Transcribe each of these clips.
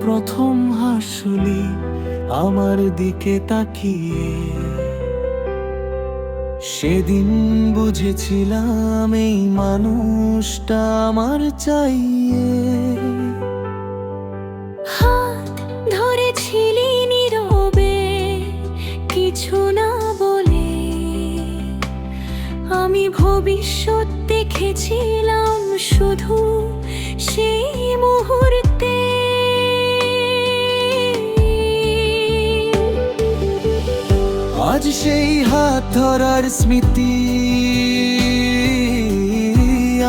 প্রথম হাসলি, আমার দিকে তাকিয়ে। সেদিন বুঝেছিলাম এই মানুষটা আমার চাইয়ে। ধরেছিলি নীরবে, কিছু না আমি ভবিষ্যৎ দেখেছিলাম শুধু সেই মুহূর্তে। আজ সেই হাত ধরার স্মৃতি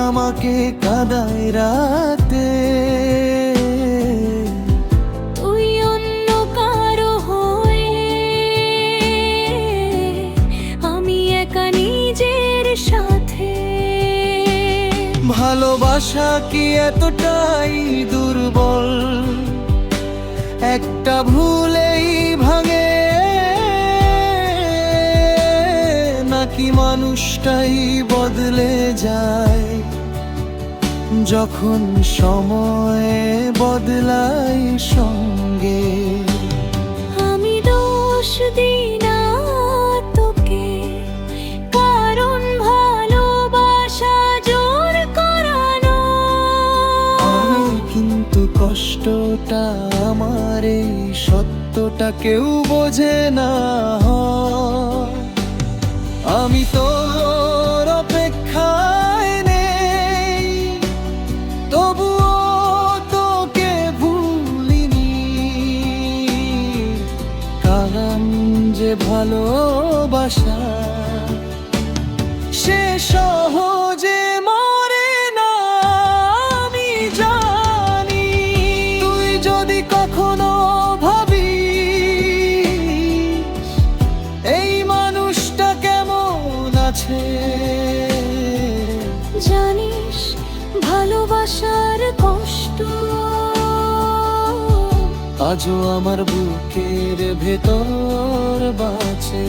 আমাকে কাদায় রাতে। ভালোবাসা কি এতটাই দুর্বল? একটা ভুলেই ভাঙে। নাকি মানুষটাই বদলে যায়? যখন সময়ে বদলায় সঙ্গে। আমি দোষ দিই কষ্টটা আমার, এই সত্যটা কেউ বোঝে না। আমি তোর অপেক্ষায় তোকে ভুলিনি। যে ভালোবাসা, সে সহজে ভালোবাসার কষ্ট। আজও আমার বুকের ভেতর বাঁচে।